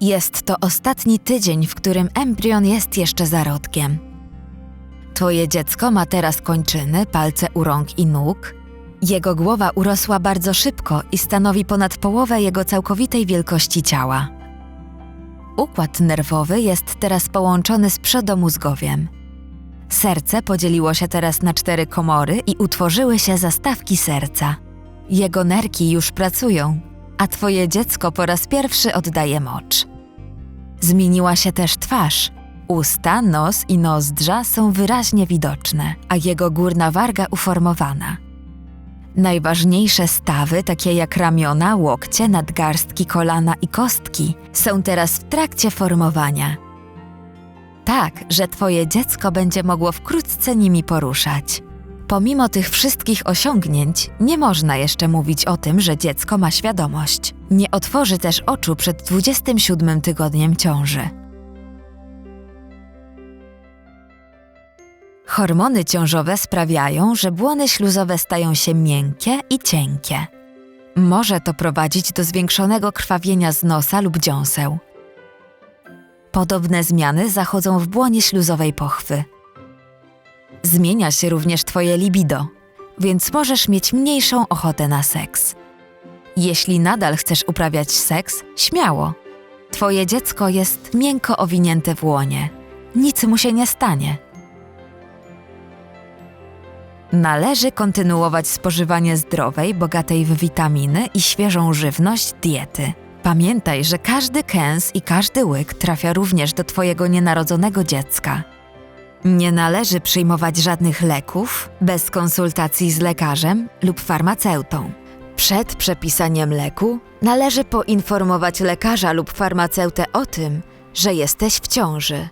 Jest to ostatni tydzień, w którym embrion jest jeszcze zarodkiem. Twoje dziecko ma teraz kończyny, palce u rąk i nóg. Jego głowa urosła bardzo szybko i stanowi ponad połowę jego całkowitej wielkości ciała. Układ nerwowy jest teraz połączony z przodomózgowiem. Serce podzieliło się teraz na cztery komory i utworzyły się zastawki serca. Jego nerki już pracują, a twoje dziecko po raz pierwszy oddaje mocz. Zmieniła się też twarz. Usta, nos i nozdrza są wyraźnie widoczne, a jego górna warga uformowana. Najważniejsze stawy, takie jak ramiona, łokcie, nadgarstki, kolana i kostki, są teraz w trakcie formowania. Tak, że twoje dziecko będzie mogło wkrótce nimi poruszać. Pomimo tych wszystkich osiągnięć, nie można jeszcze mówić o tym, że dziecko ma świadomość. Nie otworzy też oczu przed 27 tygodniem ciąży. Hormony ciążowe sprawiają, że błony śluzowe stają się miękkie i cienkie. Może to prowadzić do zwiększonego krwawienia z nosa lub dziąseł. Podobne zmiany zachodzą w błonie śluzowej pochwy. Zmienia się również Twoje libido, więc możesz mieć mniejszą ochotę na seks. Jeśli nadal chcesz uprawiać seks, śmiało. Twoje dziecko jest miękko owinięte w łonie. Nic mu się nie stanie. Należy kontynuować spożywanie zdrowej, bogatej w witaminy i świeżą żywność diety. Pamiętaj, że każdy kęs i każdy łyk trafia również do Twojego nienarodzonego dziecka. Nie należy przyjmować żadnych leków bez konsultacji z lekarzem lub farmaceutą. Przed przepisaniem leku należy poinformować lekarza lub farmaceutę o tym, że jesteś w ciąży.